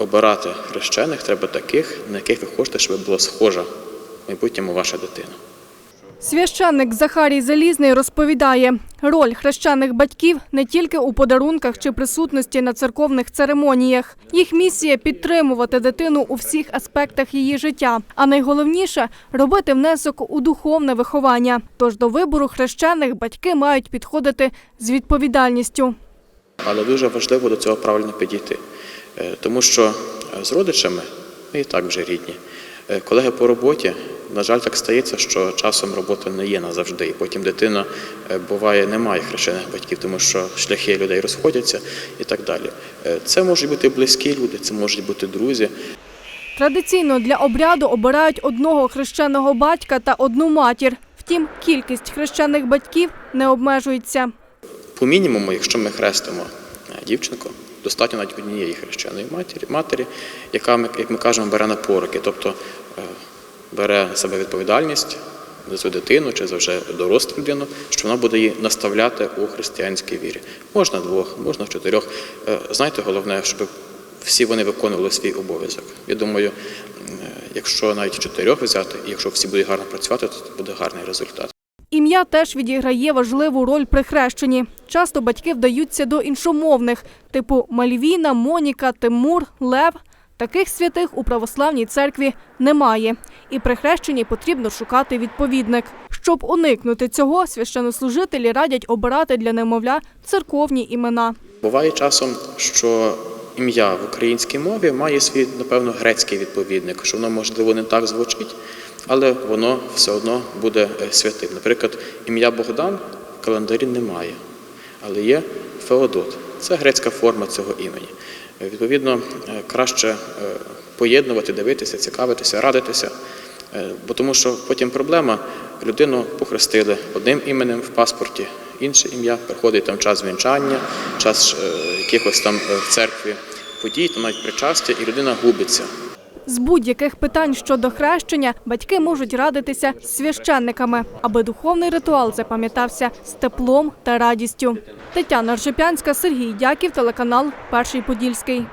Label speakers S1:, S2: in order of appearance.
S1: обирати хрещених, треба таких, на яких ви хочете, щоб була схожа в майбутньому ваша дитина.
S2: Священник Захарій Залізний розповідає, роль хрещених батьків не тільки у подарунках чи присутності на церковних церемоніях. Їх місія підтримувати дитину у всіх аспектах її життя. А найголовніше робити внесок у духовне виховання. Тож до вибору хрещених батьки мають підходити з відповідальністю.
S1: Але дуже важливо до цього правильно підійти, тому що е, з родичами ми і так вже рідні. Е, Колеги по роботі, на жаль, так стається, що часом робота не є назавжди, і потім дитина е, буває не має хрещених батьків, тому що шляхи людей розходяться і так далі. Е, Це можуть бути близькі люди, це можуть бути друзі.
S2: Традиційно для обряду обирають одного хрещеного батька та одну матір. Втім, кількість хрещених батьків не обмежується.
S1: По мінімуму, якщо ми хрестимо е, дівчинку, достатньо навіть однієї хрещеної матері, матері яка, як ми кажемо, бере на поруки, тобто е, бере на себе відповідальність за цю дитину чи за вже дорослу людину, що вона буде її наставляти у християнській вірі. Можна двох, можна чотирьох. Е, Знаєте, головне, щоб всі вони виконували свій обов'язок. Я думаю, е, якщо навіть чотирьох взяти, і якщо всі будуть гарно працювати, то буде гарний результат.
S2: Ім'я теж відіграє важливу роль при хрещенні. Часто батьки вдаються до іншомовних, типу Мальвіна, Моніка, Тимур, Лев. Таких святих у православній церкві немає. І при хрещенні потрібно шукати відповідник. Щоб уникнути цього, священнослужителі радять обирати для немовля церковні імена.
S1: Буває часом, що ім'я в українській мові має свій, напевно, грецький відповідник, що воно, можливо, не так звучить, але воно все одно буде е, святим. Наприклад, ім'я Богдан в календарі немає, але є Феодот. Це грецька форма цього імені. Е, Відповідно, е, краще поєднувати, дивитися, цікавитися, радитися. Бо тому що потім проблема людину похрестили одним іменем в паспорті, інше ім'я, приходить там час вінчання, час якихось там в церкві подій, там навіть причастя, і людина губиться.
S2: З будь-яких питань щодо хрещення батьки можуть радитися з священниками, аби духовний ритуал запам'ятався з теплом та радістю. Тетяна Ржепянська, Сергій Дяків, телеканал Перший Подільський.